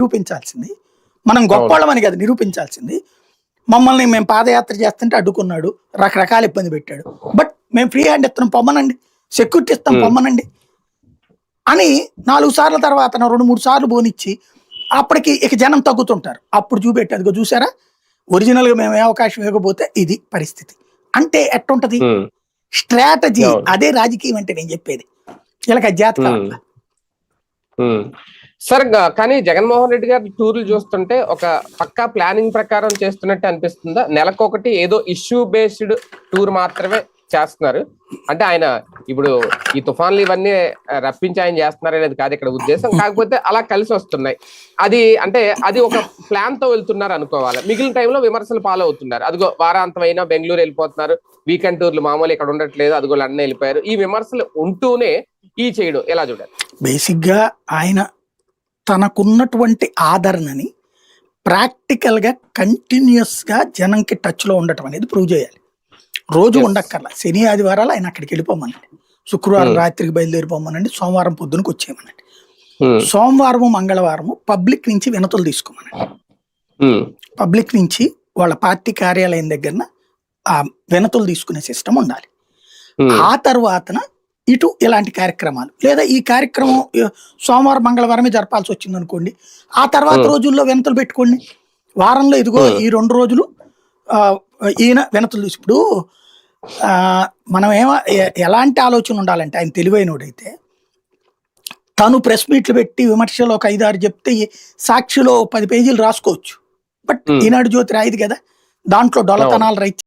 నిరూపించాల్సింది. మనం గొప్పవాళ్ళమని కదా నిరూపించాల్సింది. మమ్మల్ని మేము పాదయాత్ర చేస్తుంటే అడ్డుకున్నాడు రకరకాల ఇబ్బంది పెట్టాడు. బట్ మేము ఫ్రీ హ్యాండ్ ఇస్తున్నాం పొమ్మనండి. సెక్యూరిటీ ఇస్తాం. పొమ్మనండి. అని నాలుగు సార్ల తర్వాత రెండు మూడు సార్లు బోనిచ్చి అప్పటికి ఇక జనం తగ్గుతుంటారు. అప్పుడు చూపెట్టి అదిగో చూసారా? ఒరిజినల్గా మేము ఏ అవకాశం ఇవ్వకపోతే ఇది పరిస్థితి. అంటే ఎట్టుంటది? స్ట్రాటజీ. అదే రాజకీయం అంటే నేను చెప్పేది. వీళ్ళకి జాతక ఉమ్. ఉమ్. సార్ కానీ జగన్మోహన్ రెడ్డి గారి టూర్లు చూస్తుంటే ఒక పక్కా ప్లానింగ్ ప్రకారం చేస్తున్నట్టు అనిపిస్తుందా? నెలకొకటి ఏదో ఇష్యూ బేస్డ్ టూర్ మాత్రమే చేస్తున్నారు. అంటే ఆయన ఇప్పుడు ఈ తుఫాన్లు ఇవన్నీ రప్పించి ఆయన చేస్తున్నారు అనేది కాదు ఇక్కడ ఉద్దేశం. కాకపోతే అలా కలిసి వస్తున్నాయి. అది అంటే అది ఒక ప్లాన్తో వెళ్తున్నారు అనుకోవాలి. మిగిలిన టైంలో విమర్శలు ఫాలో అవుతున్నారు అదిగో వారాంతం అయినా బెంగళూరు వెళ్ళిపోతున్నారు. వీకెండ్ టూర్లు మామూలు ఇక్కడ ఉండట్లేదు. అదిగో లండన్ వెళ్ళిపోయారు. ఈ విమర్శలు ఉంటూనే ఈ చేయడం ఎలా చూడాలి? బేసిక్గా ఆయన తనకున్నటువంటి ఆదరణని ప్రాక్టికల్గా కంటిన్యూస్గా జనంకి టచ్లో ఉండటం అనేది ప్రూవ్ చేయాలి. రోజు. ఉండక్కర్లా. శని ఆదివారాలు ఆయన అక్కడికి వెళ్ళిపోమనండి. శుక్రవారం Hmm. రాత్రికి బయలుదేరిపోమనండి. సోమవారం పొద్దునకు వచ్చేయమనండి ఉమ్, సోమవారము మంగళవారము పబ్లిక్ నుంచి వినతులు తీసుకోమనండి. ఉమ్, పబ్లిక్ నుంచి వాళ్ళ పార్టీ కార్యాలయం దగ్గర వినతులు తీసుకునే సిస్టమ్ ఉండాలి. ఆ తర్వాతన ఇటు ఇలాంటి కార్యక్రమాలు లేదా ఈ కార్యక్రమం సోమవారం మంగళవారమే జరపాల్సి వచ్చింది అనుకోండి ఆ తర్వాత. రోజుల్లో వినతులు పెట్టుకోండి వారంలో ఇదిగో. ఈ రెండు రోజులు ఈయన వినతులు ఇప్పుడు మనం ఏమ ఎలాంటి ఆలోచన ఉండాలంటే ఆయన తెలివైనోడైతే తను ప్రెస్ మీట్లు పెట్టి విమర్శలు ఒక ఐదారు చెప్తే సాక్షిలో పది పేజీలు రాసుకోవచ్చు బట్. ఈనాడు జ్యోతి రాయిది కదా దాంట్లో డొల్లతనాలు రైతు